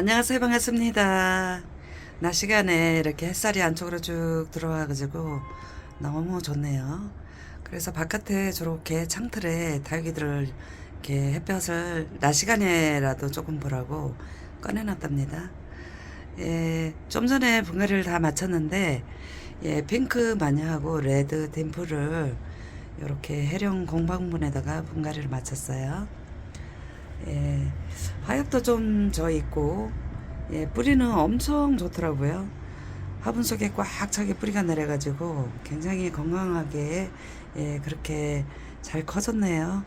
안녕하세요. 반갑습니다. 낮 시간에 이렇게 햇살이 안쪽으로 쭉 들어와 가지고 너무 좋네요. 그래서 바깥에 저렇게 창틀에 다육이들을 이렇게 햇볕을 낮 시간에라도 조금 보라고 꺼내놨답니다. 예, 좀 전에 분갈이를 다 마쳤는데, 예, 핑크 마녀하고 레드 dim플을 이렇게 해령 공방문에다가 분갈이를 마쳤어요. 예, 화엽도 좀 져 있고, 예, 뿌리는 엄청 좋더라고요. 화분 속에 꽉 차게 뿌리가 내려가지고 굉장히 건강하게 예, 그렇게 잘 커졌네요.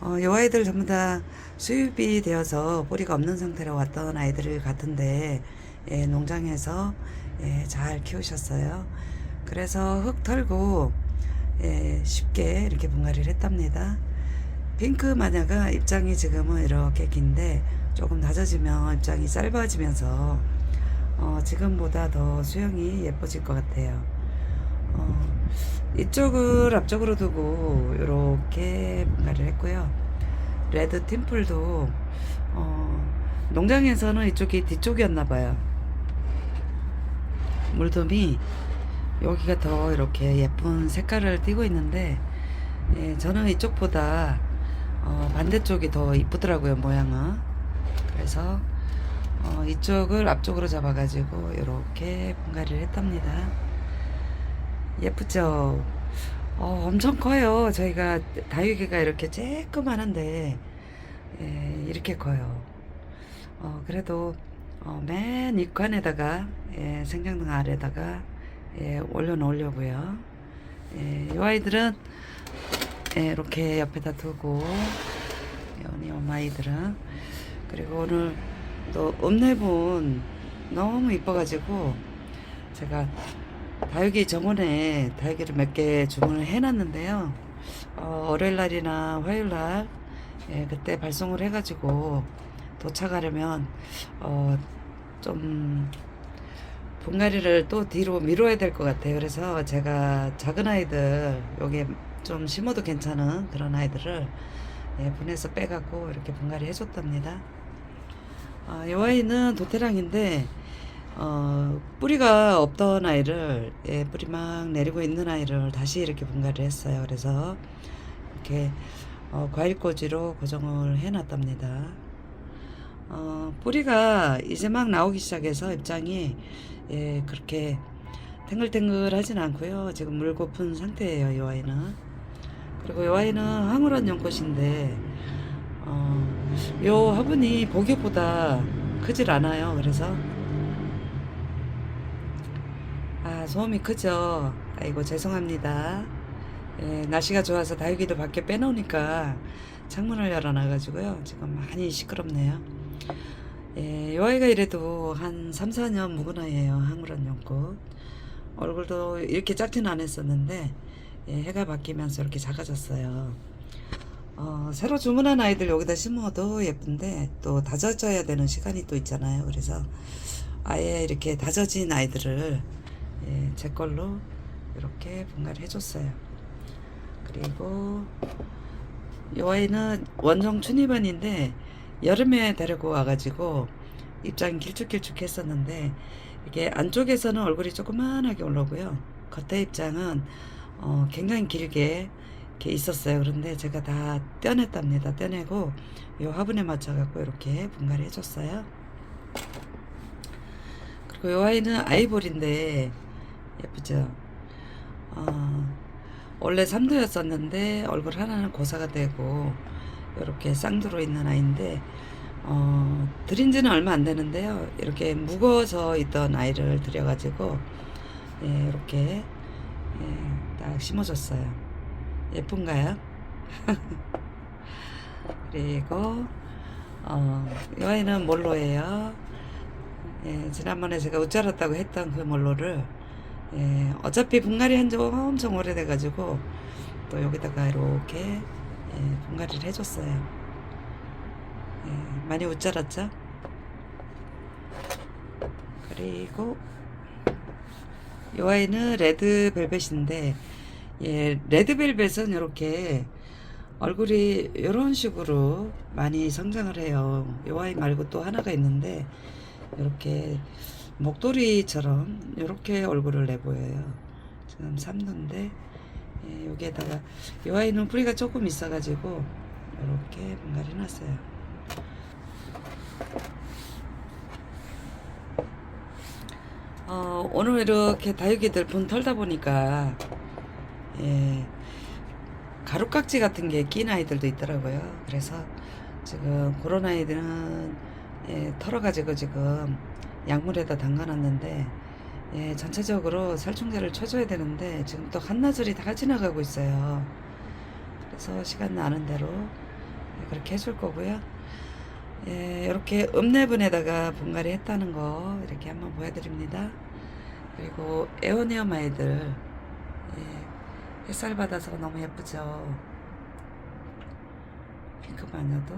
어, 요 아이들 전부 다 수입이 되어서 뿌리가 없는 상태로 왔던 아이들 같은데 예, 농장에서 예, 잘 키우셨어요. 그래서 흙 털고 예, 쉽게 이렇게 분갈이를 했답니다. 핑크 마녀가 입장이 지금은 이렇게 긴데 조금 낮아지면 입장이 짧아지면서 어, 지금보다 더 수영이 예뻐질 것 같아요. 어, 이쪽을 앞쪽으로 두고 이렇게 분갈이를 했고요. 레드 팀플도 어, 농장에서는 이쪽이 뒤쪽이었나 봐요. 물돔이 여기가 더 이렇게 예쁜 색깔을 띠고 있는데 예, 저는 이쪽보다 어, 반대쪽이 더 이쁘더라고요 모양은. 그래서 어, 이쪽을 앞쪽으로 잡아가지고 이렇게 분갈이를 했답니다. 예쁘죠? 어, 엄청 커요. 저희가 다육이가 이렇게 쬐끄만한데 예, 이렇게 커요. 어, 그래도 어, 맨 입관에다가 예, 생장등 아래다가 예, 올려놓으려고요. 예, 이 아이들은 예, 이렇게 옆에다 두고 연이 엄마이들은 그리고 오늘 또 읍내분 너무 이뻐가지고 제가 다육이 정원에 다육이를 몇 개 주문을 해놨는데요 어, 월요일 날이나 화요일 날 예, 그때 발송을 해가지고 도착하려면 어, 좀 분갈이를 또 뒤로 미뤄야 될 것 같아요. 그래서 제가 작은 아이들 요게 좀 심어도 괜찮은 그런 아이들을 예, 분해서 빼갖고 이렇게 분갈이 해줬답니다. 아, 이 아이는 도태랑인데 어, 뿌리가 없던 아이를 예, 뿌리 막 내리고 있는 아이를 다시 이렇게 분갈이 했어요. 그래서 이렇게 어, 과일꽂이로 고정을 해놨답니다. 어, 뿌리가 이제 막 나오기 시작해서 입장이 예, 그렇게 탱글탱글 하진 않고요. 지금 물 고픈 상태예요, 이 아이는. 그리고 이 아이는 황홀한 연꽃인데 어, 요 화분이 보기보다 크질 않아요. 그래서 아, 소음이 크죠. 아이고 죄송합니다. 예, 날씨가 좋아서 다육이도 밖에 빼놓으니까 창문을 열어놔가지고요. 지금 많이 시끄럽네요. 예, 요 아이가 이래도 한 3, 4년 묵은 아이예요. 항우란 연꽃. 얼굴도 이렇게 작지는 않았었는데 예, 해가 바뀌면서 이렇게 작아졌어요. 어, 새로 주문한 아이들 여기다 심어도 예쁜데 또 다져져야 되는 시간이 또 있잖아요. 그래서 아예 이렇게 다져진 아이들을 예, 제 걸로 이렇게 분갈이 해줬어요. 그리고 이 아이는 원종 춘입원인데 여름에 데리고 와가지고 입장이 길쭉길쭉 했었는데 이게 안쪽에서는 얼굴이 조그만하게 올라오고요. 겉에 입장은 어, 굉장히 길게 이렇게 있었어요. 그런데 제가 다 떼어냈답니다. 떼내고 이 화분에 맞춰갖고 이렇게 분갈이 해줬어요. 그리고 이 아이는 아이볼인데 예쁘죠? 어, 원래 3도였었는데 얼굴 하나는 고사가 되고 이렇게 쌍두로 있는 아이인데 어, 들인 지는 얼마 안 되는데요. 이렇게 묵어져 있던 아이를 들여가지고 예, 이렇게 예, 딱 심어줬어요. 예쁜가요? 그리고 어, 이 아이는 몰로예요. 예, 지난번에 제가 웃자랐다고 했던 그 몰로를 예, 어차피 분갈이 한 지 엄청 오래돼가지고 또 여기다가 이렇게 예, 분갈이를 해줬어요. 예, 많이 웃자랐죠? 그리고 이 아이는 레드 벨벳인데 예, 레드 벨벳은 이렇게 얼굴이 이런 식으로 많이 성장을 해요. 요 아이 말고 또 하나가 있는데 이렇게 목도리처럼 이렇게 얼굴을 내보여요. 지금 3도인데 예, 여기에다가 이 아이는 뿌리가 조금 있어가지고 이렇게 분갈이 놨어요. 어, 오늘 이렇게 다육이들 분 털다 보니까 예, 가루깍지 같은 게 낀 아이들도 있더라고요. 그래서 지금 그런 아이들은 예, 털어가지고 지금 약물에다 담가놨는데 예, 전체적으로 살충제를 쳐줘야 되는데 지금 또 한나절이 다 지나가고 있어요. 그래서 시간 나는 대로 예, 그렇게 해줄 거고요. 예, 이렇게 읍내분에다가 분갈이 했다는 거 이렇게 한번 보여드립니다. 그리고 에어네엄 아이들 예, 햇살 받아서 너무 예쁘죠. 핑크 마녀도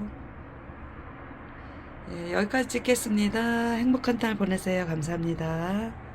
예, 여기까지 찍겠습니다. 행복한 날 보내세요. 감사합니다.